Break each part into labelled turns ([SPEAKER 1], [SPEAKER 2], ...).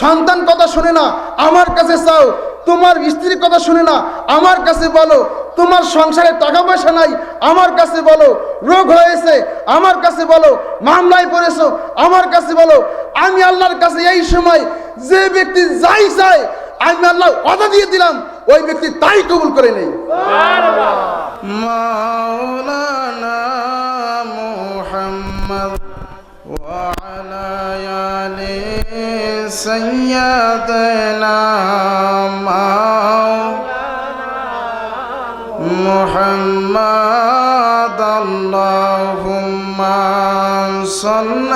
[SPEAKER 1] সন্তান কথা শুনে না, আমার কাছে চাও, তোমার স্ত্রীর কথা শুনে না, আমার কাছে বলো, তোমার সংসারে টাকা পয়সা নাই, আমার কাছে বলো, রোগ হয়েছে, আমার কাছে বলো, মামলায় পড়েছ, আমার কাছে বলো, আমি আল্লাহর কাছে এই সময় যে ব্যক্তি যাই চায়, আমি আল্লাহ অদা দিয়ে দিলাম, ওই ব্যক্তি তাই কবুল করে নেই। মাওলানা মুহাম্মদ ওয়া আলা আলিহি سيدنا محمد اللهم صل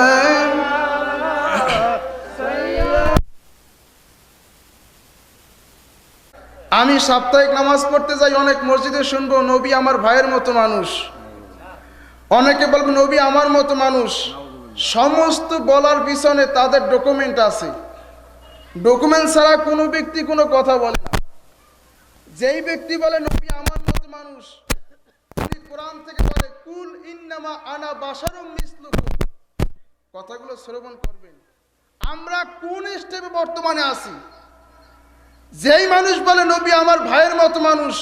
[SPEAKER 1] আমি সাপ্তাহিক নামাজ পড়তে যাই অনেক মসজিদে শুনবো নবী আমার ভাইয়ের মতো মানুষ অনেকে বলবে নবী আমার মতো মানুষ সমস্ত বলার পিছনে তাদের ডকুমেন্ট আছে। ডকুমেন্ট ছাড়া কোনো ব্যক্তি কোনো কথা বলে না। যেই ব্যক্তি বলে, নবী আমার মতো মানুষ কোরআন থেকে বলে, কুল ইন্নামা আনা বাসারুম মিসলুকুম কথাগুলো শ্রবণ করবেন। আমরা কোন স্টেপে বর্তমানে আছি? যেই মানুষ বলে, নবী আমার ভাইয়ের মতো মানুষ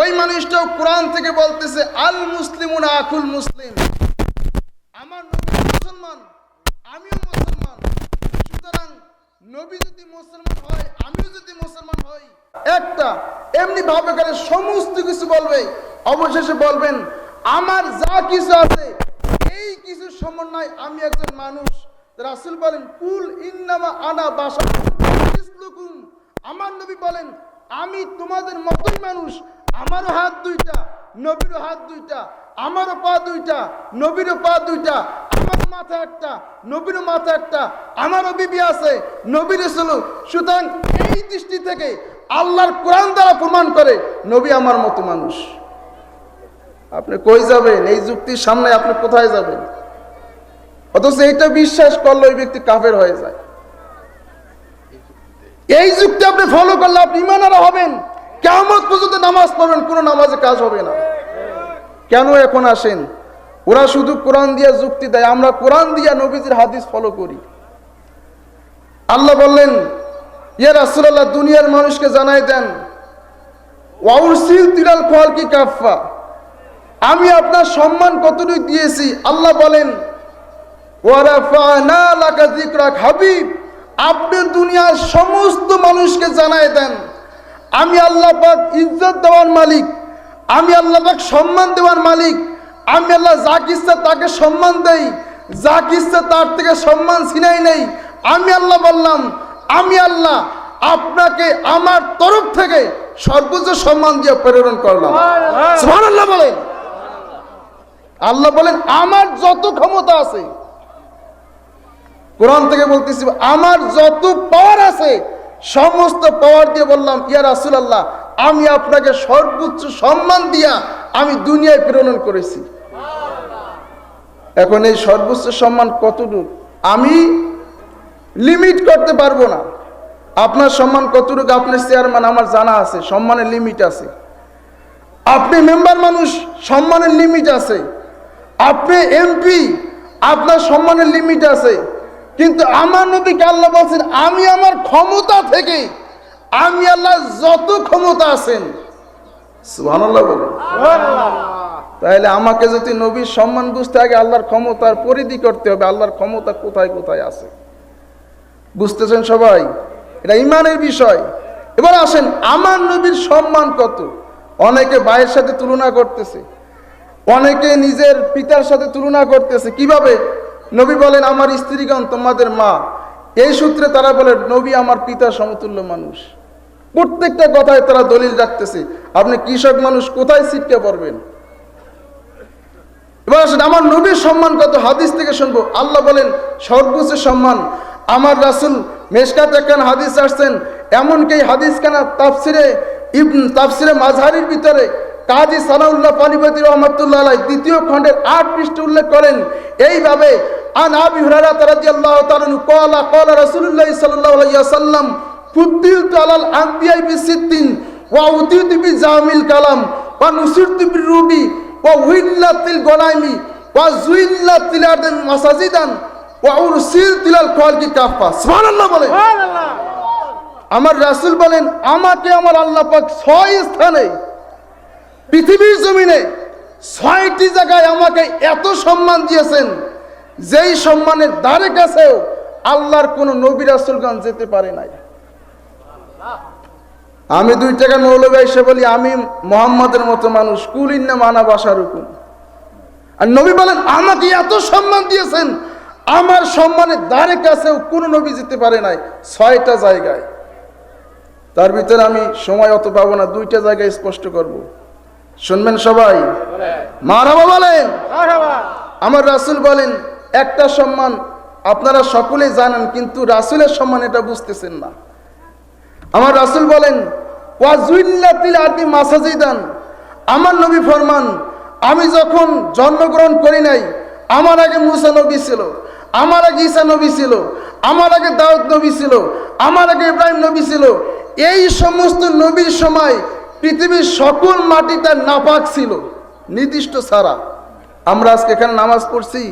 [SPEAKER 1] ওই মানুষটাও কোরআন থেকে বলতেছে, আল মুসলিমুন আকুল মুসলিম আমার মুসলমান, আমিও মুসলমান। সুতরাং নবী যদি মুসলমান হয়, আমিও যদি মুসলমান হই, একটা এমনি ভাবে করে সমস্ত কিছু বলবে, অবশেষে বলবেন, আমার যা কিছু আছে, এই কিছু সমন্বয় আমি একজন মানুষ। রাসূল বলেন, কুল ইন্নামা আনা বাসা আমার নবী বলেন, আমি তোমাদের মতোই মানুষ, আমারও হাত দুইটা, নবীরও হাত দুইটা আমারও পা দুইটা নবীরও পা দুইটা, আমার মাথা একটা নবীরও মাথা একটা, আমারও বিবি আছে, নবীর ছিল। সুতরাং এই দৃষ্টি থেকে আল্লাহর কোরআন দ্বারা প্রমাণ করে নবী আমার মতো মানুষ। আপনি কই যাবেন? এই যুক্তির সামনে আপনি কোথায় যাবেন? অথচ এইটা বিশ্বাস করলে ওই ব্যক্তি কাফের হয়ে যায়। এই যুক্তি আপনি ফলো করলে আপনি ইমানারা হবেন। কেমন পর্যন্ত নামাজ পড়বেন, কোনো নামাজে কাজ হবে না। কেন এখন আসেন? ওরা শুধু কোরআন দিয়া যুক্তি দেয়, আমরা কোরআন দিয়া নবীজির হাদিস ফলো করি। আল্লাহ বললেন, ইয়া রাসুল্লাহ দুনিয়ার মানুষকে জানাই দেন তিরাল কি কাফা আমি আপনার সম্মান কতটুকু দিয়েছি? আল্লাহ বলেন হাবিব। আপনি দুনিয়ার সমস্ত মানুষকে জানাই দেন। আমি আল্লাহ ইজ্জত দেওয়ার মালিক। আমি আল্লাহ পাক সম্মান দেওয়ার মালিক। আমি আল্লাহ যা কিচ্ছা তাকে সম্মান দেই। যা কিচ্ছা তার থেকে সম্মান ছিনাই নেই। আমি আল্লাহ বললাম আমি আল্লাহ আপনাকে আমার তরফ থেকে সর্বোচ্চ সম্মান দিয়ে প্রেরণ করলাম। আল্লাহ বলেন। আল্লাহ বলেন আমার যত ক্ষমতা আছে কোরআন থেকে বলতেছি আমার যত পাওয়ার আছে সমস্ত পাওয়ার দিয়ে বললাম ইয়া রাসূলুল্লাহ আমি আপনাকে সর্বোচ্চ সম্মান দিয়া আমি দুনিয়ায় প্রেরণ করেছি। এখন এই সর্বোচ্চ সম্মান কতটুক? আমি লিমিট করতে পারব না। আপনার সম্মান কতটুকু? আপনার চেয়ারম্যান আমার জানা আছে, সম্মানের লিমিট আছে। আপনি মেম্বার মানুষ, সম্মানের লিমিট আছে। আপনি এমপি আপনার সম্মানের লিমিট আছে। কিন্তু আমার নবীকে আল্লাহ বলছেন, আমি আমার ক্ষমতা থেকে আমি আল্লাহ যত ক্ষমতা আছেন বলুন। তাহলে আমাকে যদি নবীর সম্মান বুঝতে আগে আল্লাহর ক্ষমতার পরিধি করতে হবে আল্লাহর ক্ষমতা কোথায় কোথায় আছে? বুঝতেছেন সবাই? এটা ইমানের বিষয়। এবার আসেন আমার নবীর সম্মান কত? অনেকে ভাইয়ের সাথে তুলনা করতেছে অনেকে নিজের পিতার সাথে তুলনা করতেছে। কীভাবে? নবী বলেন আমার স্ত্রীগণ তোমাদের মা। এই সূত্রে তারা বলে নবী আমার পিতার সমতুল্য মানুষ। প্রত্যেকটা কথায় তারা দলিল রাখতেছে। আপনি কৃষক মানুষ, কোথায় সিটকে পড়বেন এবার আসেন, আমার নবীর সম্মান কত? হাদিস থেকে শুনব। আল্লাহ বলেন, সর্বোচ্চ সম্মান। আমার রাসুল মেশকাত একখান হাদিস আসছেন, এমনকি এই হাদিস কানা তাফসিরে ইবন, তাফসিরে মাঝহারির ভিতরে কাজী সালাউল্লাহ পানিপতি রহমতুল্লাহ দ্বিতীয় খণ্ডের আট পৃষ্ঠে উল্লেখ করেন, এইভাবে, আন আবি হুরায়রা রাদিয়াল্লাহু তাআলা ক্বালা ক্বালা রাসূলুল্লাহ সাল্লাল্লাহু আলাইহি ওয়াসাল্লাম আনবিয়াই বিসিদ্দিন ওয়া উতিতু বিজামিল কালাম ওয়া নুসিরতু বিরুবি ওয়া উহিল্লাতিল গনাইমি ওয়া জুইল্লাতিল আরদি মাসাজিদান ওয়াউরসিল তিলাল খালকি কাফা সুবহানাল্লাহ বলেন। আমার রাসূল বলেন আমাকে আমার আল্লাহ পাক ছয় স্থানে পৃথিবীর জমিনে ছয়টি জায়গায় আমাকে এত সম্মান দিয়েছেন যেই সম্মানের দ্বারে কাছেও আল্লাহর কোন নবী রাসূলগণ যেতে পারে নাই। আমি দুই টাকার মৌলবী এসে বলি আমি মোহাম্মদের মতো মানুষ কুলিন্না মানা বাসার হুকুম। আর নবী বলেন আমাকে এত সম্মান দিয়েছেন আমার সম্মানের দ্বারে কাছেও কোন নবী যেতে পারে নাই ছয়টা জায়গায়। তার ভিতরে আমি সময় অত পাবো না দুইটা জায়গায় স্পষ্ট করব। শুনবেন সবাই? মারাবা বলেন? আমার রাসূল বলেন একটা সম্মান আপনারা সকলেই জানেন কিন্তু রাসূলের সম্মান এটা বুঝতেছেন না। আমার রাসুল বলেন ওয়াজুল্লাতিল মাসাজিদান। আমার নবী ফরমান আমি যখন জন্মগ্রহণ করি নাই আমার আগে মুসা নবী ছিল আমার আগে ঈসা নবী ছিল আমার আগে দাউদ নবী ছিল আমার আগে ইব্রাহিম নবী ছিল এই সমস্ত নবীর সময় পৃথিবীর সকল মাটি তার নাপাক ছিল নির্দিষ্ট ছাড়া। আমরা আজকে এখানে নামাজ পড়ছি।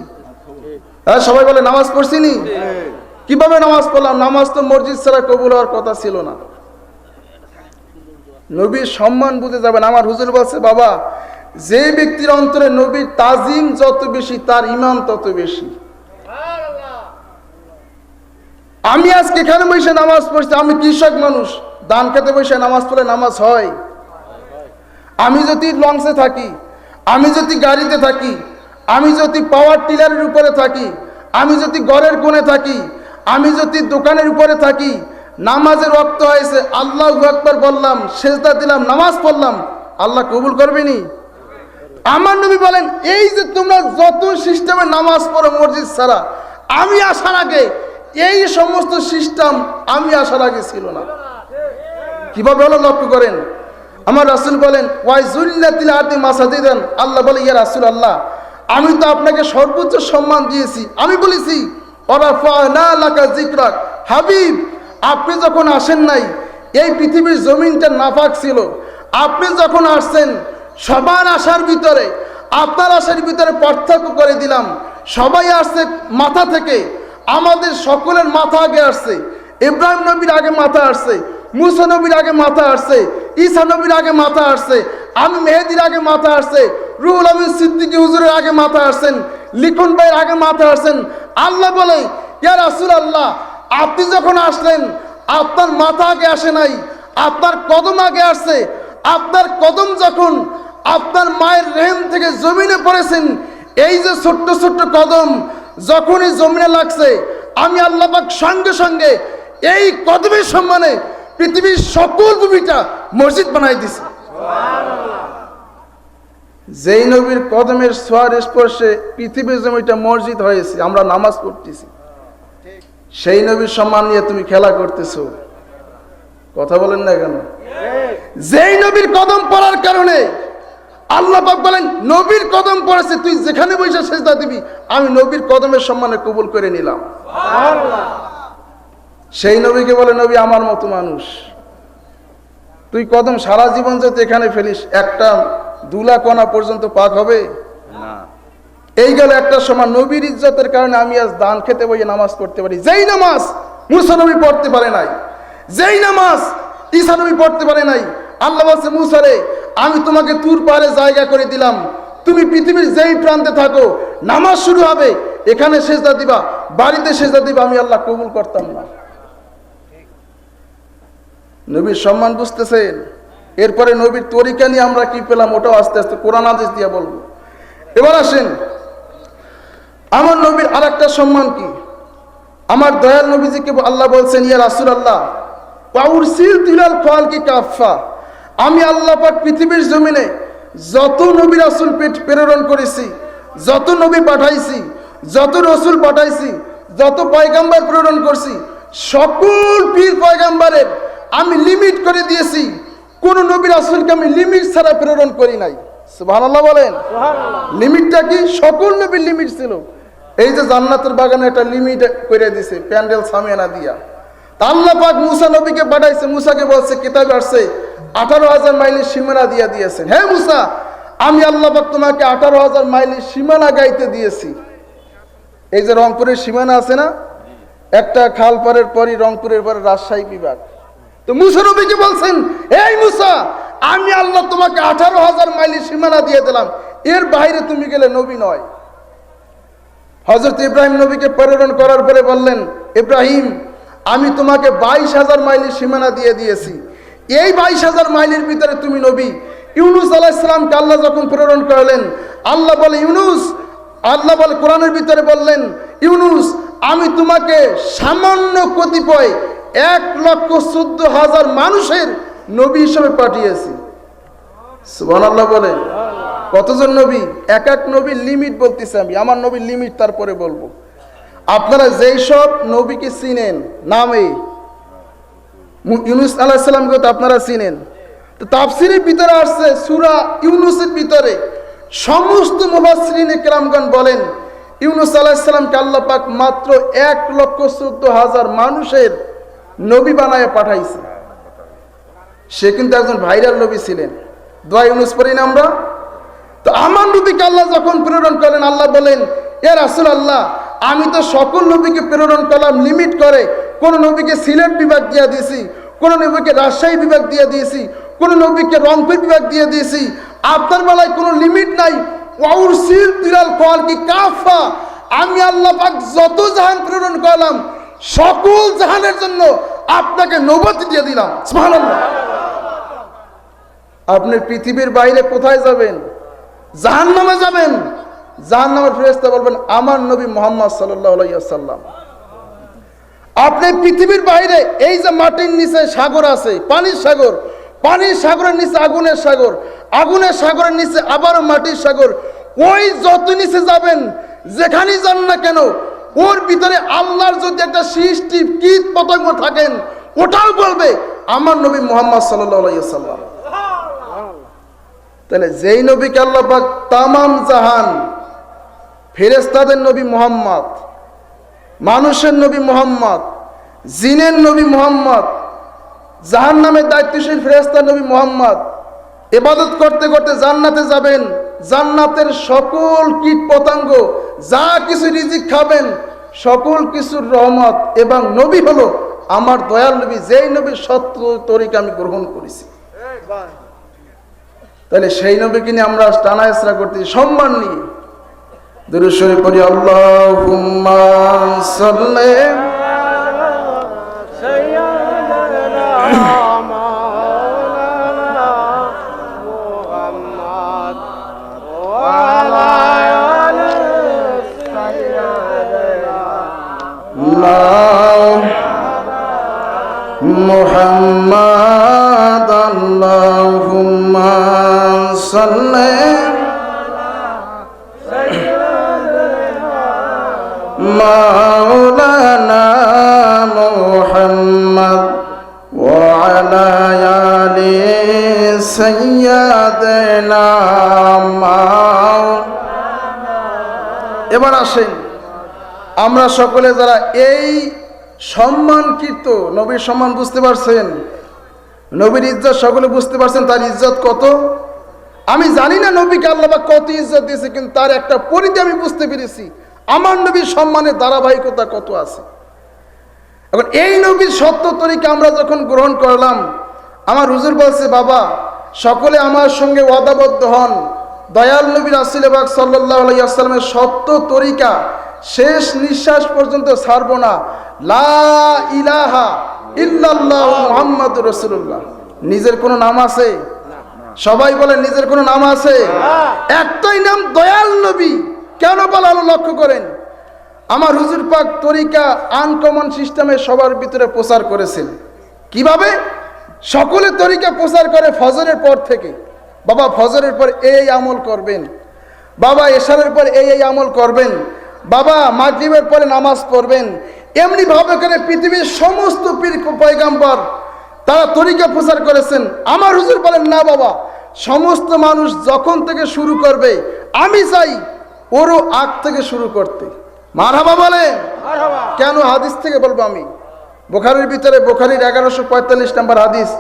[SPEAKER 1] হ্যাঁ সবাই বলে নামাজ পড়ছি নি? কীভাবে নামাজ পড়লাম? নামাজ তো মসজিদ ছাড়া কবুল হওয়ার কথা ছিল না। নবীর সম্মান বুঝে যাবেন। আমার হুজুর বলছে, বাবা, যে ব্যক্তির অন্তরে নবীর তাজিম যত বেশি, তার ইমান তত বেশি। আমি আজকে এখানে বসে নামাজ পড়ছি, আমি কৃষক মানুষ। দান খেতে বসে নামাজ পড়লে নামাজ হয়। আমি যদি লঞ্চে থাকি, আমি যদি গাড়িতে থাকি, আমি যদি পাওয়ার টিলারের উপরে থাকি, আমি যদি ঘরের কোণে থাকি, আমি যদি দোকানের উপরে থাকি নামাজের রক্ত হয়েছে, আল্লাহ একবার বললাম, সেজদা দিলাম, নামাজ পড়লাম। আল্লাহ কবুল করবেনি? আমার নবী বলেন, এই যে তোমরা যত সিস্টেমে নামাজ পড়ো মসজিদ ছাড়া, আমি আসার আগে এই সমস্ত সিস্টেম আমি আসার আগে ছিল না। কীভাবে হলো লক্ষ্য করেন? আমার রাসুল বলেন মাসাজিদান। আল্লাহ বলে, ইয়া রাসুল আল্লাহ আমি তো আপনাকে সর্বোচ্চ সম্মান দিয়েছি। আমি বলেছি জিকরাক হাবিব আপনি যখন আসেন নাই, এই পৃথিবীর জমিনটা নাফাক ছিল। আপনি যখন আসছেন, সবার আসার ভিতরে, আপনার আসার ভিতরে পার্থক্য করে দিলাম। সবাই আসছে মাথা থেকে, আমাদের সকলের মাথা আগে আসছে। ইব্রাহিম নবীর আগে মাথা আসছে, মুসা নবীর আগে মাথা আসছে, ঈসা নবীর আগে মাথা আসছে, আমি মেহেদির আগে মাথা আসছে, রুহুল আমিন সিদ্দিকী হুজুরের আগে মাথা আসছেন, লিখন ভাইয়ের আগে মাথা আসছেন। আল্লাহ বলে, ইয়া রাসূল আল্লাহ আপনি যখন আসলেন, আপনার মাথা আগে আসে নাই, আপনার কদম আগে আসছে, আপনার কদম যখন আপনার মায়ের রেহেম থেকে জমিনে পড়েছেন, এই যে ছোট্ট ছোট্ট কদম যখনই জমিনে লাগছে, আমি আল্লাহ পাক সঙ্গে সঙ্গে এই কদমের সম্মানে পৃথিবীর সকল ভূমিটা মসজিদ বানাই দিছে। যেই নবীর কদমের সোয়ার স্পর্শে পৃথিবীর জমিটা মসজিদ হয়েছে, আমরা নামাজ পড়তেছি। সেই নবীর সম্মান নিয়ে তুমি খেলা করতেছো। কথা বলেন না কেন? যেই নবীর কদম পড়ার কারণে আল্লাহ পাক বলেন নবীর কদম পড়েছে তুই যেখানে বসে সেজদা দিবি। আমি নবীর কদমের সম্মানে কবুল করে নিলাম। সেই নবীকে বলে নবী আমার মতো মানুষ। তুই কদম সারা জীবন যদি এখানে ফেলিস একটা দুলা কণা পর্যন্ত পাক হবে? এই গেল একটা সময় নবীর ইজ্জতের কারণে আমি আজ দান খেতে বইয়ে নামাজ পড়তে পারি। যেই নামাজ মুসা নবী পড়তে পারে নাই, যেই নামাজ ঈসা নবী পড়তে পারে নাই, আল্লাহ বলছে মুসারে আমি তোমাকে তুর পারে জায়গা করে দিলাম। তুমি পৃথিবীর যেই প্রান্তে থাকো, নামাজ শুরু হবে, এখানে সেজদা দিবা, বাড়িতে সেজদা দিবা, আমি আল্লাহ কবুল করতাম না। নবীর সম্মান বুঝতেছেন? এরপরে নবীর তরিকা নিয়ে আমরা কি পেলাম, ওটাও আস্তে আস্তে কোরআন আদেশ দিয়ে বলব। এবার আসেন আমার নবীর আর একটা সম্মান কি? আমার দয়াল নবীজিকে আল্লাহ বলছেন ইয়া রাসুল আল্লাহ পাউরসিল তিলাল ফল কি কাফা আমি আল্লাহ পাক পৃথিবীর জমিনে যত নবী রাসুল প্রেরণ করেছি যত নবী পাঠাইছি যত রসুল পাঠাইছি যত পয়গাম্বার প্রেরণ করছি সকল পীর পয়গাম্বারের আমি লিমিট করে দিয়েছি। কোন নবী রাসুলকে আমি লিমিট ছাড়া প্রেরণ করি নাই। সুবহানাল্লাহ বলেন। লিমিটটা কি? সকল নবীর লিমিট ছিল। এই যে জান্নাতের বাগানে একটা লিমিট করে দিছে, প্যান্ডেল সামিয়ানা দিয়া। তা পাক মুসা নবীকে পাঠাইছে, মুসাকে বলছে, কিতাবে আসছে, আঠারো হাজার মাইলের সীমানা দিয়া দিয়েছেন। হ্যাঁ মুসা, আমি আল্লাহ পাক তোমাকে আঠারো হাজার মাইলের সীমানা গাইতে দিয়েছি। এই যে রংপুরের সীমানা আছে না, একটা খাল পারের পরই রংপুরের পরে রাজশাহী বিভাগ। তো মুসা নবীকে বলছেন, এই মুসা, আমি আল্লাহ তোমাকে আঠারো হাজার মাইলের সীমানা দিয়ে দিলাম, এর বাইরে তুমি গেলে নবী নয়। হজরত ইব্রাহিম নবীকে প্রেরণ করার পরে বললেন, ইব্রাহিম, আমি তোমাকে বাইশ হাজার মাইলের সীমানা দিয়ে দিয়েছি। এই বাইশ হাজার মাইলের ভিতরে তুমি নবী। ইউনুস আলাহিসামকে আল্লাহ যখন প্রেরণ করলেন, আল্লাহ বলে, ইউনুস, আল্লাহ বলে, কোরআনের ভিতরে বললেন, ইউনুস, আমি তোমাকে সামান্য কতিপয় এক লক্ষ চোদ্দ হাজার মানুষের নবী হিসেবে পাঠিয়েছি। সুবহানাল্লাহ বলে। কতজন নবী? এক এক নবীর লিমিট বলতেছি আমি। আমার নবীর লিমিট তারপরে বলব। আপনারা যেই সব নবীকে চিনেন, নামে ইউনুস আলাহিসাল্লামকে তো আপনারা চিনেন। তো তাফসিরের ভিতরে আসছে সুরা ইউনুসের ভিতরে। সমস্ত মুবাসরিনে কেরামগণ বলেন, ইউনুস আলাহিসাল্লামকে আল্লাহ পাক মাত্র এক লক্ষ চোদ্দ হাজার মানুষের নবী বানায় পাঠাইছে। সে কিন্তু একজন ভাইরাল নবী ছিলেন। দোয়া ইউনুস পড়ি না আমরা? তো আমার নবীকে আল্লাহ যখন প্রেরণ করেন আল্লাহ বলেন এ রাসুল আল্লাহ আমি তো সকল নবীকে প্রেরণ করলাম, লিমিট করে। কোন নবীকে সিলেট বিভাগ দিয়ে দিয়েছি, কোন নবীকে রাজশাহী বিভাগ দিয়ে দিয়েছি, কোন নবীকে রংপুর বিভাগ দিয়ে দিয়েছি। আপনার বেলায় কোনো লিমিট নাই। আমি আল্লাহ পাক যত জাহান প্রেরণ করলাম, সকল জাহানের জন্য আপনাকে নবতি দিয়ে দিলাম। আপনি পৃথিবীর বাইরে কোথায় যাবেন? জাহান নামে যাবেন। জাহান নামের ফেরেস্তা বলবেন, আমার নবী মোহাম্মদ সাল্লাম আপনি পৃথিবীর বাইরে এই যে মাটির নিচে সাগর আছে, পানির সাগর, পানির সাগরের নিচে আগুনের সাগর, আগুনের সাগরের নিচে আবারও মাটির সাগর, ওই যত নিচে যাবেন, যেখানেই যান না কেন, ওর ভিতরে আল্লাহর যদি একটা সৃষ্টি কীট পতঙ্গ থাকেন, ওটাও বলবে, আমার নবী মোহাম্মদ সাল্লাহ সাল্লাম তাহলে যেই নবীকে আল্লাহ পাক তামাম জাহান ফেরেস্তাদের নবী মোহাম্মদ, মানুষের নবী মোহাম্মদ, জিনের নবী মোহাম্মদ জাহান নামের দায়িত্বশীল ফেরেস্তার নবী মোহাম্মদ এবাদত করতে করতে জান্নাতে যাবেন, জান্নাতের সকল কীট পতঙ্গ, যা কিছু রিজিক খাবেন, সকল কিছুর রহমত এবং নবী হলো আমার দয়াল নবী, যেই নবীর সত্য তরিকা আমি গ্রহণ করেছি। তাহলে সেই নবীকে নিয়ে আমরা টানা ইসরা করতে সম্মান নিয়ে। দুরুশ্বরে করি আল্লাহুম্মা সাল্লি مولانا محمد وعلى آل سيدنا এবার আসেন আমরা সকলে যারা এই সম্মানকৃত নবীর সম্মান বুঝতে পারছেন নবীর ইজ্জত সকলে বুঝতে পারছেন তার ইজ্জত কত আমি জানি না নবীকে আল্লাহ কত ইজ্জত দিয়েছে, কিন্তু তার একটা পরিধি আমি বুঝতে পেরেছি। আমার নবীর সম্মানের ধারাবাহিকতা কত আছে। এখন এই নবীর সত্য তরিকা আমরা যখন গ্রহণ করলাম, আমার হুজুর বলছে, বাবা, সকলে আমার সঙ্গে ওয়াদাবদ্ধ হন। দয়াল নবীর আসিলেবাগ সাল্লাহ আলাইসাল্লামের সত্য তরিকা শেষ নিঃশ্বাস পর্যন্ত ছাড়ব না। লা ইলাহা ইল্লাল্লাহ রসুল্লাহ নিজের কোনো নাম আছে? সবাই বলে নিজের কোনো নাম আছে? একটাই নাম দয়াল নবী। কেন বলালো লক্ষ্য করেন? আমার হুজুর পাক তরিকা আনকমন সিস্টেমে সবার ভিতরে প্রচার করেছেন। কীভাবে? সকলে তরিকা প্রচার করে ফজরের পর থেকে। বাবা ফজরের পর এই আমল করবেন। বাবা এশারের পর এই এই আমল করবেন। বাবা মাগরিবের পরে নামাজ পড়বেন। এমনি ভাবে করে পৃথিবীর সমস্ত পীর পয়গাম্বর তারা তরিকা প্রচার করেছেন। আমার হুজুর বলেন না বাবা সমস্ত মানুষ যখন থেকে শুরু করবে আমি চাই ওরও আগ থেকে শুরু করতে। মারহাবা বলে কেন হাদিস থেকে বলব আমি? বোখারির ভিতরে বোখারির এগারোশো পঁয়তাল্লিশ নম্বর হাদিস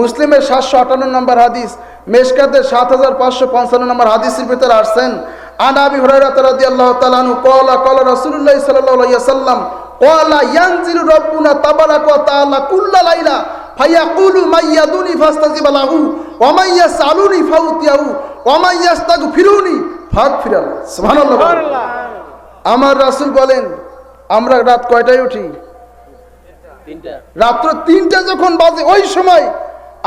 [SPEAKER 1] মুসলিমের সাতশো আটান্ন নম্বর হাদিস মেশকাতের সাত হাজার পাঁচশো পঞ্চান্ন নম্বর হাদিসের ভিতরে আসছেন আনাবি হুরাইরাত রাদিয়াল্লাহু তাআলা আনহু ক্বালা ক্বালা রাসূলুল্লাহ সাল্লাল্লাহু আলাইহি ওয়াসাল্লাম ক্বালা ইয়ানজিলু কুল্লা লাইলা। ফাইয়াকুলু মাইয়াদুনি ফাস্তাজিব লাহু ওয়া মাইয়াসআলুনি ফাউতিয়াহু ওয়া মাইয়াস্তাগফিরুনি ফাগফিরাল। সুবহানাল্লাহ আমার রাসূল বলেন আমরা রাত কয়টায় উঠি? রাত্র তিনটা যখন বাজে ওই সময়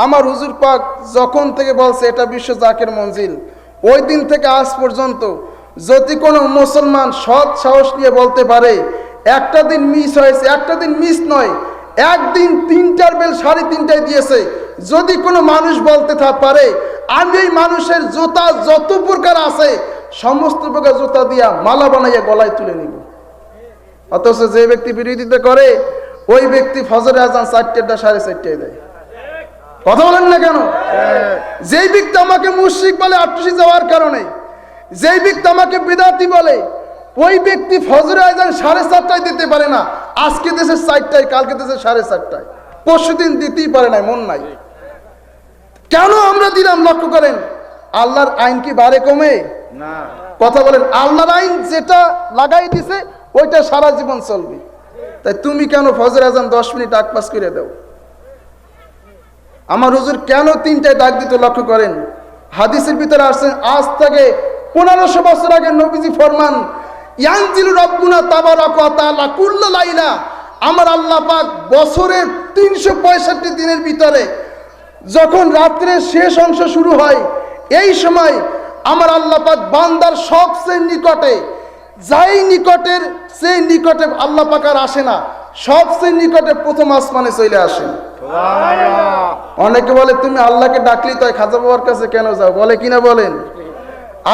[SPEAKER 1] আমার হুজুর পাক যখন থেকে বলছে এটা বিশ্ব জাকের মঞ্জিল ওই দিন থেকে আজ পর্যন্ত যদি কোনো মুসলমান সৎ সাহস নিয়ে বলতে পারে একটা দিন মিস হয়েছে একটা দিন মিস নয় একদিন তিনটার বেল সাড়ে তিনটায় দিয়েছে। যদি কোনো মানুষ বলতে পারে, আমি এই মানুষের জুতা যত প্রকার আছে, সমস্ত প্রকার জুতা দিয়া মালা বানাইয়া গলায় তুলে নিব। অথচ যে ব্যক্তি বিরোধিতা করে, ওই ব্যক্তি ফজরে আজান চারটেটা সাড়ে চারটায় দেয়। কথা বলেন না কেন? যেই ব্যক্তি আমাকে মুশরিক বলে আটশি যাওয়ার কারণে, যেই ব্যক্তি আমাকে বিদাতি বলে, ওই ব্যক্তি ফজরে আজান সাড়ে চারটায় দিতে পারে না। আজকে দেশের চারটায় কালকে দেশের সাড়ে চারটায়। পরশু দিন দিতেই পারে না মন নাই। কেন আমরা দিলাম লক্ষ্য করেন? আল্লাহর আইন কি বাড়ে কমে? কথা বলেন আল্লাহর আইন যেটা লাগাই দিছে ওইটা সারা জীবন চলবে। তাই তুমি কেন ফজর আজান দশ মিনিট আগ পাস করে দাও? আমার হুজুর কেন তিনটায় ডাক দিতে লক্ষ্য করেন? হাদিসের ভিতরে আসছেন আজ থেকে পনেরোশো বছর আগে নবীজি ফরমান ইয়ানজিল রব্বুনা তাবারাক ওয়া কুল্লা লাইলা। আমার আল্লাহ পাক বছরের তিনশো পঁয়ষট্টি দিনের ভিতরে যখন রাত্রের শেষ অংশ শুরু হয় এই সময় আমার আল্লাহ পাক বান্দার সবচেয়ে নিকটে যাই নিকটের সেই নিকটে আল্লাহ পাক আর আসে না সবচেয়ে নিকটে প্রথম আসমানে চলে আসেন অনেকে বলে তুমি আল্লাহকে ডাকলি তাই খাজা বাবার কাছে কেন যাও? বলে কিনা বলেন?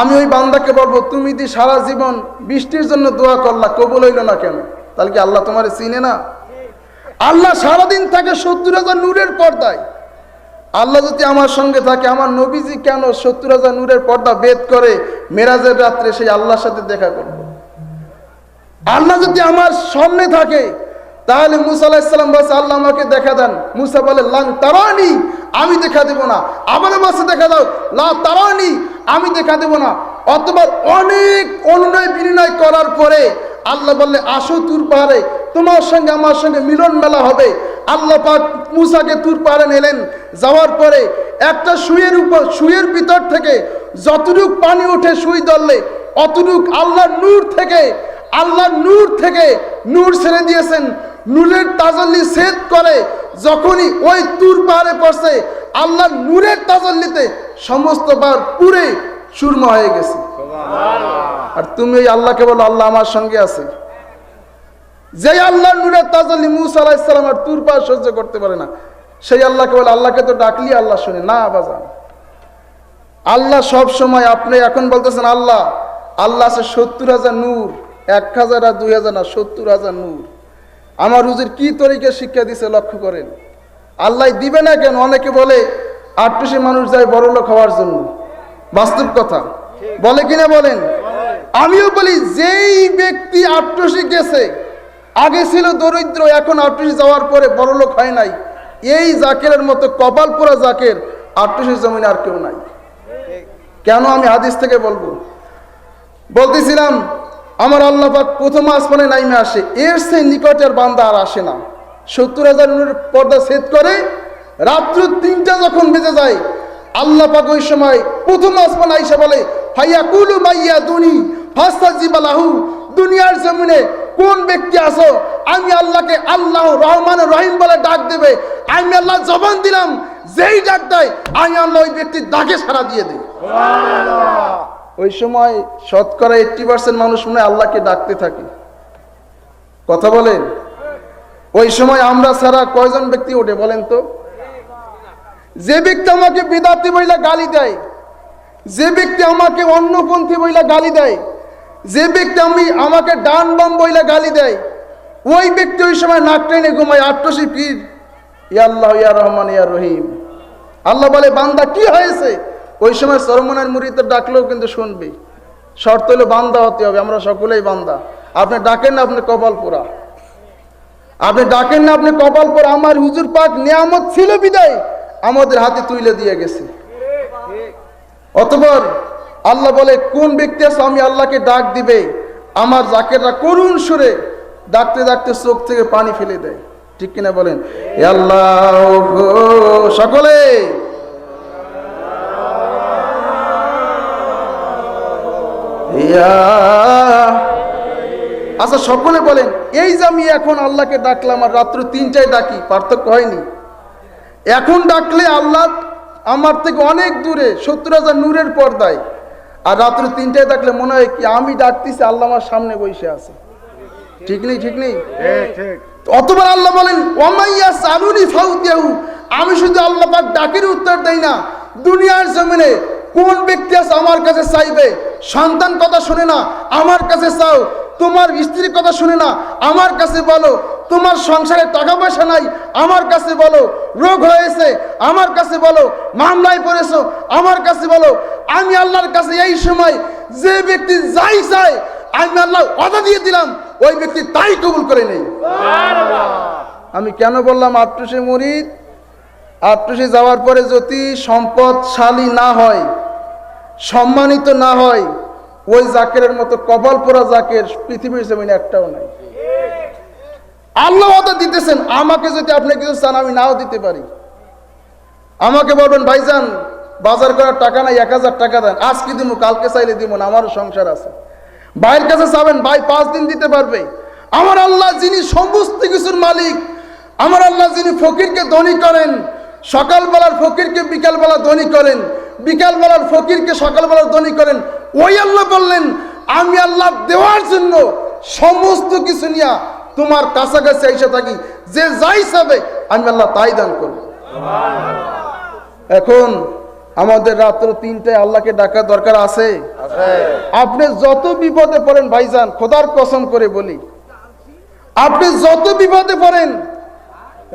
[SPEAKER 1] আমি ওই বান্দাকে বলব, তুমি দি সারা জীবন বৃষ্টির জন্য দোয়া করলা, কবুল হইল না কেন? তাহলে কি আল্লাহ তোমার চিনে না? আল্লাহ সারাদিন থাকে সত্তর হাজার নূরের পর্দায়। আল্লাহ যদি আমার সঙ্গে থাকে, আমার নবীজি কেন সত্তর হাজার নূরের পর্দা বেদ করে মেরাজের রাত্রে সেই আল্লাহর সাথে দেখা করব? আল্লাহ যদি আমার সামনে থাকে তাহলে মুসা বলছে, আল্লাহ আমাকে দেখা দেন। মুসা বলে, লাং তারানি, আমি দেখা দেব না। আবার মাসে দেখা দাও, লা তারানি, আমি দেখা দেব না। অতবার অনেক অনুনয় বিনিময় করার পরে আল্লাহ বললে, আসো তুর পাহাড়ে, তোমার সঙ্গে আমার সঙ্গে মিলন মেলা হবে। আল্লাহ পাক মুসাকে তুর পাহাড়ে নিলেন। যাওয়ার পরে একটা সুয়ের উপর, সুয়ের ভিতর থেকে যতটুক পানি ওঠে সুই দললে অতটুক আল্লাহর নূর থেকে, আল্লাহর নূর থেকে নূর ছেড়ে দিয়েছেন। নূরের তাজল্লি সেদ করে যখনই ওই তুর পাহাড়ে পড়ছে আল্লাহর নূরের তাজল্লিতে সমস্ত বার পুরে সুরমা হয়ে গেছে। আর তুমি ওই আল্লাহকে বলো আল্লাহ আমার সঙ্গে আছে। যে আল্লাহর নূরের তাজল্লি মুসা আলাহিসাল্লাম আর তুর পাহাড় সহ্য করতে পারে না সেই আল্লাহকে বলে আল্লাহকে তো ডাকলি আল্লাহ শুনে। না বাজান। আল্লাহ সব সময় আপনি এখন বলতেছেন আল্লাহ আল্লাহ আছে সত্তর হাজার নূর এক হাজার আর দুই হাজার না সত্তর হাজার নূর। আমার হুজুর কি তরিকে শিক্ষা দিছে, লক্ষ্য করেন। আল্লাহ দিবে না কেন? অনেকে বলে আটটুসি মানুষ যায় বড় লোক হওয়ার জন্য। বাস্তব কথা। বলে কিনা বলেন? আমিও বলি, যেই ব্যক্তি আটটুসি গেছে, আগে ছিল দরিদ্র, এখন আটটুসি যাওয়ার পরে বড় লোক হয় নাই। এই জাকেরের মতো কপাল পোড়া জাকের আটটুসি জমিন আর কেউ নাই। কেন আমি হাদিস থেকে বলব? বলতেছিলাম আমার আল্লাহ পাক প্রথম আসমানে নাইমে আসে, এর সেই নিকটের বান্দা আর আসে না। সত্তর হাজার পর্দা সেট করে রাত্র তিনটা যখন বেজে যায়, আল্লাহ পাক ওই সময় প্রথম আসমান আইসা বলে ভাইয়া কুলু মাইয়া দুনি, ফাস্তা জিবালাহু দুনিয়ার জমিনে কোন ব্যক্তি আসো আমি আল্লাহকে আল্লাহ রহমান রহিম বলে ডাক দেবে। আমি আল্লাহ জবান দিলাম, যেই ডাক দেয়, আমি আল্লাহ ওই ব্যক্তির ডাকে সারা দিয়ে দিই। ওই সময় শতকরা এইটটি পার্সেন্ট মানুষ মনে আল্লাহকে ডাকতে থাকে। কথা বলেন? ওই সময় আমরা ছাড়া কয়জন ব্যক্তি ওঠে বলেন তো? যে ব্যক্তি আমাকে বিদাতি বইলা গালি দেয়, যে ব্যক্তি আমাকে অন্যপন্থী বইলা গালি দেয়, যে ব্যক্তি আমি আমাকে ডান বাম বইলা গালি দেয়, ওই ব্যক্তি ওই সময় নাক টেনে ঘুমায় আট্টসি পীর ইয়া আল্লাহ ইয়া রহমান ইয়া রহিম। আল্লাহ বলে, বান্দা, কি হয়েছে? ওই সময় সরমনের মুড়িতে ডাকলেও কিন্তু শুনবে। শর্ত হলে বান্দা হতে হবে, আমরা সকলেই বান্দা। আপনি ডাকেন না আপনি কপাল পোড়া আপনি ডাকেন না আপনি কপাল পোড়া আমার হুজুর পাক নিয়ামত ছিল বিদায়, আমাদের হাতে তুলে দিয়ে গেছে। অতপর আল্লাহ বলে, কোন ব্যক্তি আছে আমি আল্লাহকে ডাক দিবে, আমার জাকেররা করুণ সুরে ডাকতে ডাকতে চোখ থেকে পানি ফেলে দেয়। ঠিক কিনা বলেন? আল্লাহ সকলে আচ্ছা সকলে বলেন এই যে আমি এখন আল্লাহকে ডাকলাম আর রাত্র তিনটায় ডাকি পার্থক্য হয়নি। এখন ডাকলে আল্লাহ আমার থেকে অনেক দূরে সত্তর হাজার নূরের পর্দায়। আর রাত্র তিনটায় ডাকলে মনে হয় কি আমি ডাকতেছি আল্লাহ আমার সামনে বসে আছে। ঠিক নেই ঠিক নেই? অতবার আল্লাহ বলেন ওমাইয়া সালুনি ফাউতিয়াহু। আমি শুধু আল্লাহ পাক ডাকের উত্তর দেই না দুনিয়ার জমিনে কোন ব্যক্তি আছে আমার কাছে চাইবে? সন্তান কথা শুনে না, আমার কাছে চাও। তোমার স্ত্রীর কথা শুনে না, আমার কাছে বলো। তোমার সংসারে টাকা পয়সা নাই, আমার কাছে বলো। রোগ হয়েছে, আমার কাছে বলো। মামলায় পড়েছো, আমার কাছে বলো। আমি আল্লাহর কাছে এই সময় যে ব্যক্তি যাই চায়, আমি আল্লাহ অদা দিয়ে দিলাম, ওই ব্যক্তি তাই কবুল করে নেই। আমি কেন বললাম আটটুসে মরিদ? আটটুসে যাওয়ার পরে যদি সম্পদশালী না হয় সম্মানিত না হয়, ওই জাকেরের মতো কপাল পোড়া জাকের পৃথিবীর জমিনে একটাও নাই। আল্লাহ দিতেছেন, আমাকে যদি আপনি কিছু চান, আমি নাও দিতে পারি। আমাকে বলবেন, ভাইজান, বাজার করার টাকা নাই, এক হাজার টাকা দেন, আজকে দিব কালকে চাইলে দিব না, আমারও সংসার আছে। ভাইয়ের কাছে চাবেন ভাই, পাঁচ দিন দিতে পারবে। আমার আল্লাহ যিনি সমস্ত কিছুর মালিক, আমার আল্লাহ যিনি ফকিরকে ধনী করেন, সকালবেলার ফকিরকে বিকালবেলা ধনী করেন বিকালবেলার ফকিরকে সকালবেলা ধনী করেন। ওই আল্লাহ বললেন আমি আল্লাহ দেওয়ার জন্য সমস্ত কিছু নিয়ে তোমার কাছাকাছি এসে থাকি। যে যাই চাবে আমি আল্লাহ তাই দান করব। এখন আমাদের রাত্র তিনটায় আল্লাহকে ডাকার দরকার আছে। আপনি যত বিপদে পড়েন ভাইজান খোদার কসম করে বলি। আপনি যত বিপদে পড়েন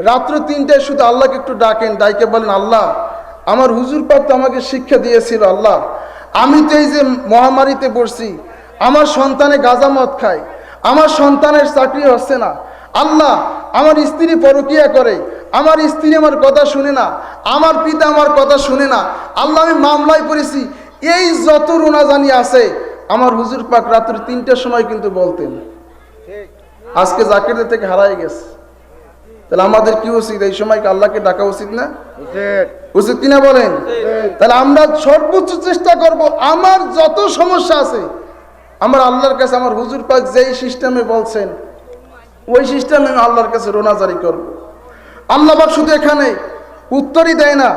[SPEAKER 1] রাত্র তিনটায় শুধু আল্লাহকে একটু ডাকেন ডাইকে বলেন আল্লাহ আমার হুজুর পাক তো আমাকে শিক্ষা দিয়েছিল আল্লাহ। আমি তো এই যে মহামারীতে পড়ছি আমার সন্তানে গাঁজা মদ খায় আমার সন্তানের চাকরি হচ্ছে না। আল্লাহ আমার স্ত্রী পরকিয়া করে আমার স্ত্রী আমার কথা শুনে না আমার পিতা আমার কথা শুনে না। আল্লাহ আমি মামলায় পড়েছি এই যত রুনাজানি আছে আমার হুজুর পাক রাত্র তিনটার সময় কিন্তু বলতেন আজকে জাকিরদের থেকে হারাই গেছে। তাহলে আমাদের কি উচিত? এই সময় আল্লাহকে ডাকা উচিত না? উচিত। কিনা বলেন? তাহলে আমরা সর্বোচ্চ চেষ্টা করব আমার যত সমস্যা আছে আমার আল্লাহর কাছে আমার হুজুর পাক যেই সিস্টেমে বলছেন ওই সিস্টেমে আমি আল্লাহর কাছে রোনাজারি করব। আল্লাহ পাক শুধু এখানে উত্তরই দেয় না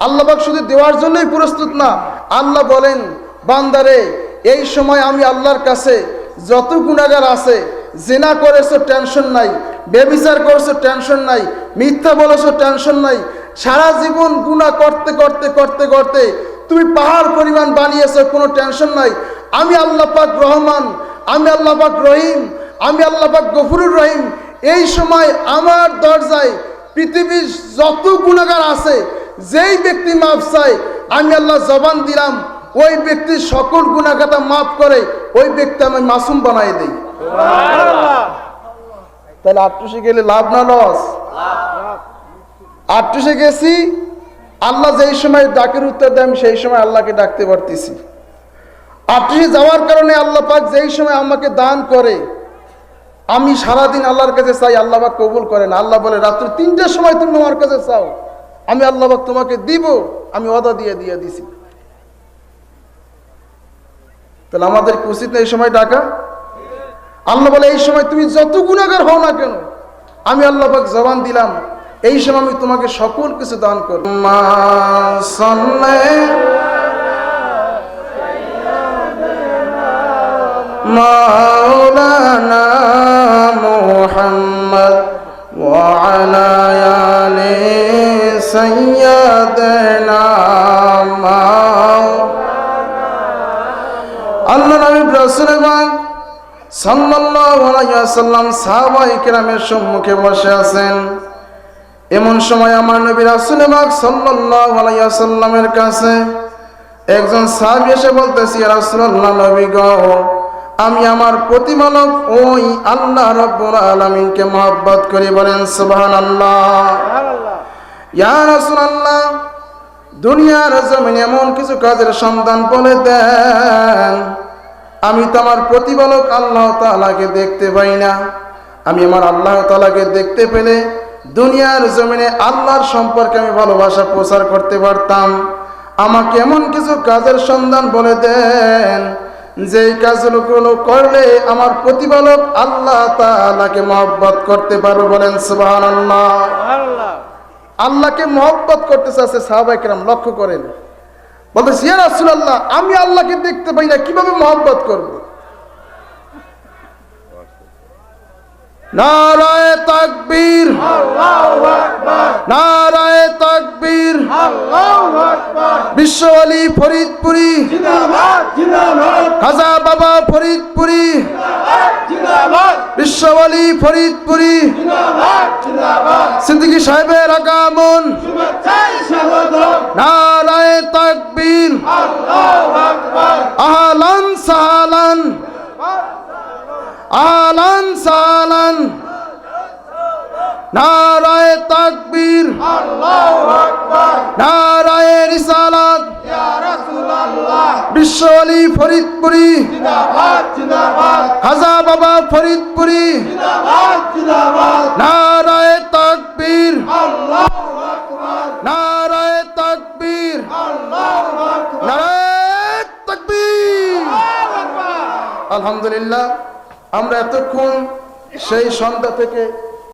[SPEAKER 1] আল্লাহ পাক শুধু দেওয়ার জন্যই প্রস্তুত না। আল্লাহ বলেন বান্দারে এই সময় আমি আল্লাহর কাছে যত গুণাগার আছে জেনা করেছ টেনশন নাই। বেবিচার করেছ টেনশন নাই। মিথ্যা বলেছ টেনশন নাই। সারা জীবন গুণা করতে করতে করতে করতে তুমি পাহাড় পরিমাণ বানিয়েছো, কোনো টেনশন নাই। আমি আল্লাহ পাক রহমান, আমি আল্লাহ পাক রহিম, আমি আল্লাহ পাক গফুরুর রহিম। এই সময় আমার দরজায় পৃথিবীর যত গুণাগার আছে, যেই ব্যক্তি মাফ চায়, আমি আল্লাহ জবান দিলাম, ওই ব্যক্তির সকল গুণাগাতা মাফ করে, ওই ব্যক্তি আমি মাসুম বানাই দিই। তাহলে আটটুসে গেলে লাভ না লস? আটটুসে গেছি, আল্লাহ যেই সময় ডাকের উত্তর দেয়, আমি সেই সময় আল্লাহকে ডাকতে পারতেছি। আটটুসে যাওয়ার কারণে আল্লাহ পাক যেই সময় আমাকে দান করে, আমি সারাদিন আল্লাহর কাছে চাই, আল্লাহ পাক কবুল করেন। আল্লাহ বলে, রাত্র তিনটার সময় তুমি আমার কাছে চাও। আমি আল্লাহ পাক তোমাকে দিব, আমি অদা দিয়ে দিয়ে দিছি। তাহলে আমাদের উচিত না এই সময় ডাকা? আল্লাহ বলে, এই সময় তুমি যত গুণাগার হও না কেন, আমি আল্লাহ পাক জবান দিলাম, এই সময় আমি তোমাকে সকল কিছু দান করব। মাওলানা মোহাম্মদ মাও আল্লাহ নবী রাসূল ওয়াসাল্লাম সাহাবায়ে কেরামের সম্মুখে বসে আছেন। এমন সময় আমার নবী রাসূল আলাইহি ওয়াসাল্লামের কাছে একজন সাহাবী এসে বলতেছি নবী গো আমি আমার প্রতিপালক ওই আল্লাহ রব্বুল আলামিনকে মহব্বত করি। বলেন সুবহানাল্লাহ। ইয়া রাসূলুল্লাহ দুনিয়ার জমিনে এমন কিছু কাজের সন্ধান বলে দেন আমি তো আমার প্রতিপালক আল্লাহ তালাকে দেখতে পাই না। আমি আমার আল্লাহ তালাকে দেখতে পেলে দুনিয়ার জমিনে আল্লাহর সম্পর্কে আমি ভালোবাসা প্রচার করতে পারতাম। আমাকে এমন কিছু কাজের সন্ধান বলে দেন যেই কাজগুলো করলে আমার প্রতিপালক আল্লাহ তালাকে মহব্বত করতে পারব বলেন সুবাহ আল্লাহকে মহব্বত করতে চাচ্ছে সাহাবাইকেরাম লক্ষ্য করেন। রাসুলাল্লাহ আমি আল্লাহকে দেখতে পাই না কীভাবে মহব্বত করব? নারায় তাকবীর। নারায় তাকবীর। বিশ্ব আলী ফরিদপুরি। খাজা বাবা ফরিদপুরি। বিশ্ব আলী ফরিদপুরি সিদ্দিকী সাহেবের আগামন। নারায় তাকবীর। আহলান সাহালান আহলান সাহালান নারায় তাকবীর। নারায় রিসালাত। বিশ্ব আলী ফরিদপুরি। খাজা বাবা ফরিদপুরি। নারায় তাকবীর। নারায় তাকবীর। নারায় তাকবীর। আলহামদুলিল্লাহ আমরা এতক্ষণ সেই সন্ধ্যা থেকে